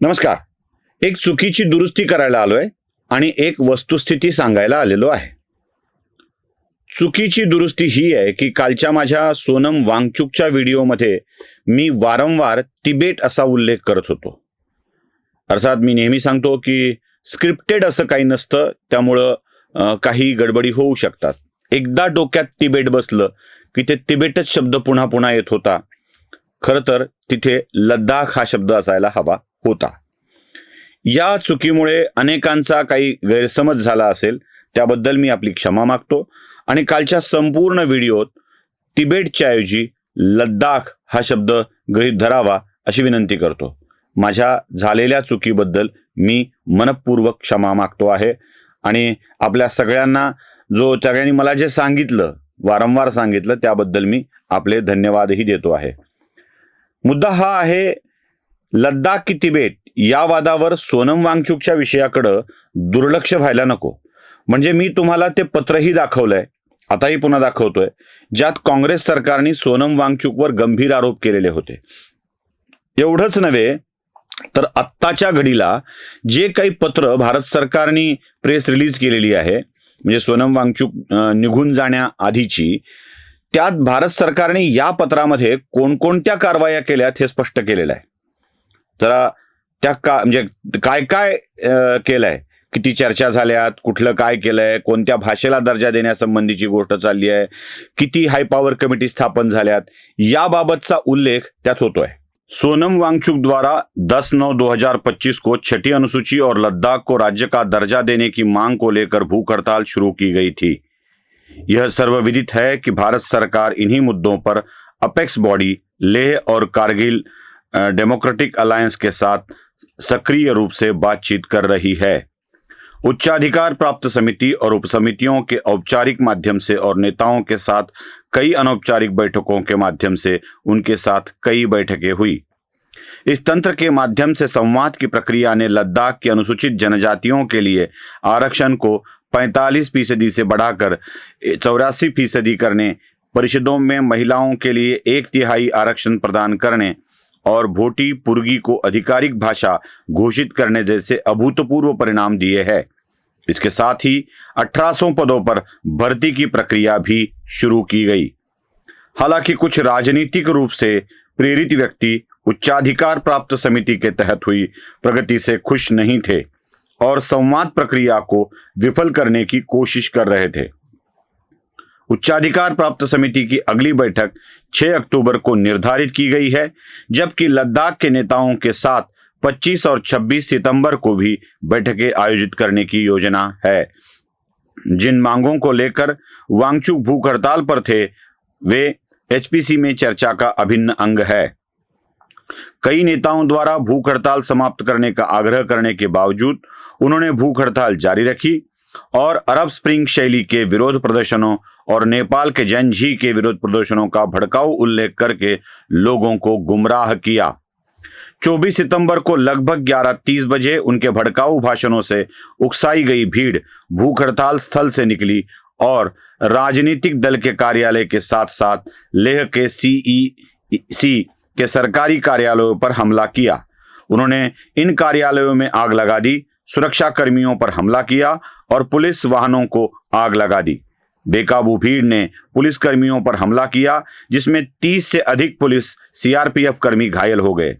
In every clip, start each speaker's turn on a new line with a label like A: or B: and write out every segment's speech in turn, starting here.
A: नमस्कार. एक चुकीची दुरुस्ती करायला आलोय आणि एक वस्तुस्थिती सांगायला आलेलो आहे. चुकीची दुरुस्ती ही आहे की कालच्या माझ्या सोनम वांगचुकच्या व्हिडिओमध्ये मी वारंवार तिबेट असा उल्लेख करत होतो. अर्थात मी नेहमी सांगतो की स्क्रिप्टेड असं काही नसतं त्यामुळं काही गडबडी होऊ शकतात. एकदा डोक्यात तिबेट बसलं की ते तिबेटच शब्द पुन्हा पुन्हा येत होता. खरं तर तिथे लद्दाख हा शब्द असायला हवा. होता. या चुकीमुळे अनेकांचा काही गैरसमज झाला असेल त्याबद्दल मी आपली क्षमा मागतो. आणि कालच्या संपूर्ण व्हिडिओत तिबेटच्या ऐवजी लद्दाख हा शब्द गृहीत धरावा अशी विनंती करतो. माझ्या झालेल्या चुकीबद्दल मी मनपूर्वक क्षमा मागतो आहे. आणि आपल्या सगळ्यांना जो सगळ्यांनी मला जे सांगितलं वारंवार सांगितलं त्याबद्दल मी आपले धन्यवादही देतो आहे. मुद्दा हा आहे लद्दाख की तिबेट या वादावर सोनम वांगचूकच्या विषयाकडं दुर्लक्ष व्हायला नको. म्हणजे मी तुम्हाला ते पत्रही दाखवलंय. आताही पुन्हा दाखवतोय. ज्यात काँग्रेस सरकारने सोनम वांगचुकवर गंभीर आरोप केलेले होते. एवढंच नव्हे तर आत्ताच्या घडीला जे काही पत्र भारत सरकारने प्रेस रिलीज केलेली आहे म्हणजे सोनम वांगचूक निघून जाण्याआधीची त्यात भारत सरकारने या पत्रामध्ये कोणकोणत्या कारवाया केल्यात हे स्पष्ट केलेलं आहे. जरा त्या का म्हणजे काय काय केलंय? किती चर्चा झाल्यात? कुठलं काय केलंय? कोणत्या भाषेला दर्जा देण्यासंबंधीची गोष्ट चालली आहे किती हाय पॉवर कमिटी स्थापन झाल्यात? याबाबतचा उल्लेख त्यात होतोय. सोनम वांगचुक द्वारा 10 नौ 2025 को छठी अनुसूची और लद्दाख को राज्य का दर्जा देने की मांग को लेकर भूख हड़ताल शुरू की गई थी। यह सर्वविदित है कि भारत सरकार इन्हीं मुद्दों पर अपेक्स बॉडी लेह और कारगिल डेमोक्रेटिक अलायंस के साथ सक्रिय रूप से बातचीत कर रही है। उच्चाधिकार प्राप्त समिति और उपसमितियों के औपचारिक माध्यम से और नेताओं के साथ कई अनौपचारिक बैठकों के माध्यम से उनके साथ कई बैठकें हुई। इस तंत्र के माध्यम से संवाद की प्रक्रिया ने लद्दाख की अनुसूचित जनजातियों के लिए आरक्षण को 45 फ़ीसदी से बढ़ाकर चौरासी फ़ीसदी करने, परिषदों में महिलाओं के लिए एक तिहाई आरक्षण प्रदान करने और भोटी पुर्गी को आधिकारिक भाषा घोषित करने जैसे अभूतपूर्व परिणाम दिए हैं। इसके साथ ही 1800 पदों पर भर्ती की प्रक्रिया भी शुरू की गई। हालाँकि कुछ राजनीतिक रूप से प्रेरित व्यक्ति उच्चाधिकार प्राप्त समिति के तहत हुई प्रगति से खुश नहीं थे और संवाद प्रक्रिया को विफल करने की कोशिश कर रहे थे। उच्चाधिकार प्राप्त समिति की अगली बैठक 6 अक्टूबर को निर्धारित की गई है, जबकि लद्दाख के नेताओं के साथ 25 और 26 सितंबर को भी बैठकें आयोजित करने की योजना है। जिन मांगों को लेकर वांगचुक भूख हड़ताल पर थे, वे एचपीसी में चर्चा का अभिन्न अंग है। कई नेताओं द्वारा भूख हड़ताल समाप्त करने का आग्रह करने के बावजूद उन्होंने भूख हड़ताल जारी रखी और अरब स्प्रिंग शैली के विरोध प्रदर्शनों और नेपाल के जनझी के विरोध प्रदर्शनों का भड़काऊ उल्लेख करके लोगों को गुमराह किया। 24 सितंबर को लगभग 11:30 बजे उनके भड़काऊ भाषणों से उकसाई गई भीड़ भूख हड़ताल स्थल से निकली और राजनीतिक दल के कार्यालय के साथ साथ लेह के सीई, सी के सरकारी कार्यालयों पर हमला किया। उन्होंने इन कार्यालयों में आग लगा दी सुरक्षा कर्मियों पर हमला किया और पुलिस वाहनों को आग लगा दी। बेकाबू भीड़ ने पुलिस कर्मियों पर हमला किया, जिसमें 30 से अधिक पुलिस सीआरपीएफ कर्मी घायल हो गए।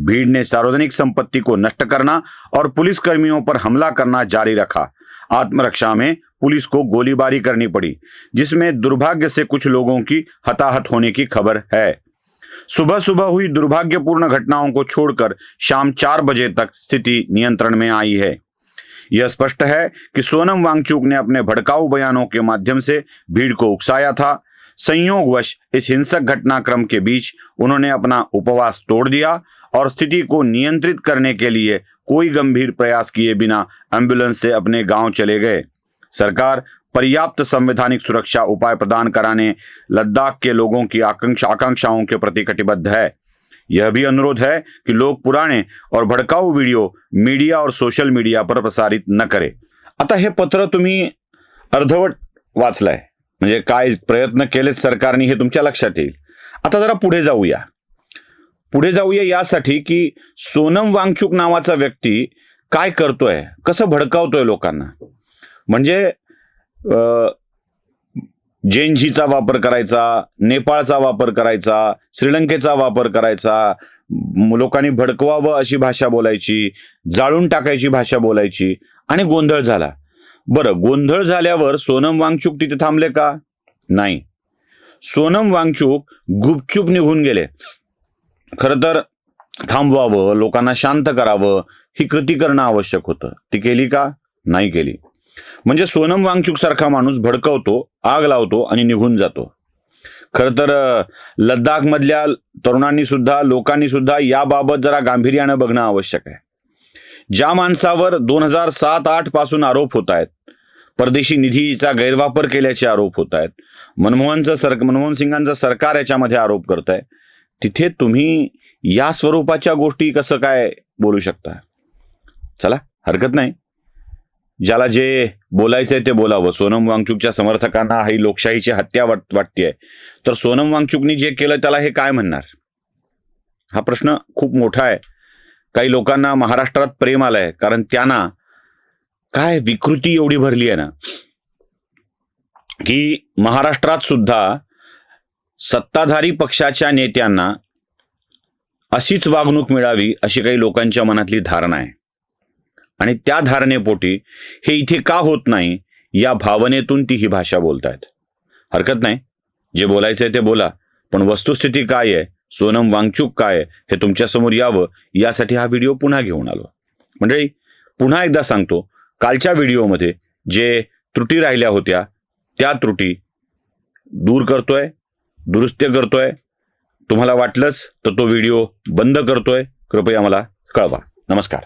A: भीड़ ने सार्वजनिक संपत्ति को नष्ट करना और पुलिस कर्मियों पर हमला करना जारी रखा। आत्मरक्षा में पुलिस को गोलीबारी करनी पड़ी, जिसमें दुर्भाग्य से कुछ लोगों की हताहत होने की खबर है। सुबह सुबह हुई दुर्भाग्यपूर्ण घटनाओं को छोड़कर शाम चार बजे तक स्थिति नियंत्रण में आई है। यह स्पष्ट है कि सोनम वांगचुक ने अपने भड़काऊ बयानों के माध्यम से भीड़ को उकसाया था। संयोगवश इस हिंसक घटनाक्रम के बीच उन्होंने अपना उपवास तोड़ दिया और स्थिति को नियंत्रित करने के लिए कोई गंभीर प्रयास किए बिना एंबुलेंस से अपने गाँव चले गए। सरकार पर्याप्त संवैधानिक सुरक्षा उपाय प्रदान कराने लद्दाख के लोगों की आकांक्षा आकांक्षाओं के प्रति कटिबद्ध है। यह भी अनुरोध है कि लोग पुराने और भड़काऊ वीडियो मीडिया और सोशल मीडिया पर प्रसारित न करें। आता हे पत्र तुम्ही अर्धवट वाचलंय। म्हणजे काय प्रयत्न केलेत सरकारने हे तुमच्या लक्षात येईल। आता जरा पुढे जाऊया। पुढे जाऊया यासाठी की सोनम वांगचुक नावाचा व्यक्ती काय करतोय कसं भडकावतोय लोकांना। म्हणजे जेनजीचा वापर करायचा नेपाळचा वापर करायचा श्रीलंकेचा वापर करायचा लोकांनी भडकवावं अशी भाषा बोलायची जाळून टाकायची भाषा बोलायची आणि गोंधळ झाला. बरं गोंधळ झाल्यावर सोनम वांगचूक तिथे थांबले का? नाही. सोनम वांगचूक गुपचूप निघून गेले. खरं तर थांबवावं लोकांना शांत करावं ही कृती करणं आवश्यक होतं. ती केली का? नाही केली. म्हणजे सोनम वांगचूक सारखा माणूस भडकवतो आग लावतो आणि निघून जातो. खरं तर लद्दाख लद्दाखमधल्या तरुणांनी सुद्धा लोकांनी सुद्धा याबाबत जरा गांभीर्यानं बघणं आवश्यक आहे. ज्या माणसावर दोन हजार सात आठपासून आरोप होत आहेत परदेशी निधीचा गैरवापर केल्याचे आरोप होत आहेत मनमोहनचं सर मनमोहन सिंगांचं सरकार याच्यामध्ये आरोप करत आहे तिथे तुम्ही या स्वरूपाच्या गोष्टी कसं काय बोलू शकता? चला हरकत नाही. ज्याला जे बोलायचंय ते बोलावं. सोनम वांगचूकच्या समर्थकांना ही लोकशाहीची हत्या वाट वाटतेय. तर सोनम वांगचूकनी जे केलं त्याला हे काय म्हणणार? हा प्रश्न खूप मोठा आहे. काही लोकांना महाराष्ट्रात प्रेम आलंय. कारण त्यांना काय विकृती एवढी भरली आहे ना? की महाराष्ट्रात सुद्धा सत्ताधारी पक्षाच्या नेत्यांना अशीच वागणूक मिळावी अशी काही लोकांच्या मनातली धारणा आहे. आणि त्या धारणेपोटी हे इथे का होत नाही या भावनेतून ती ही भाषा बोलतायत. हरकत नाही. जे बोलायचंय ते बोला. पण वस्तुस्थिती काय आहे? सोनम वांगचूक काय आहे? हे तुमच्यासमोर यावं यासाठी हा व्हिडिओ पुन्हा घेऊन आलो. मंडळी पुन्हा एकदा सांगतो कालच्या व्हिडिओमध्ये जे त्रुटी राहिल्या होत्या त्या त्रुटी दूर करतोय दुरुस्त्य करतोय. तुम्हाला वाटलंच तर तो व्हिडिओ बंद करतोय. कृपया मला कळवा. नमस्कार.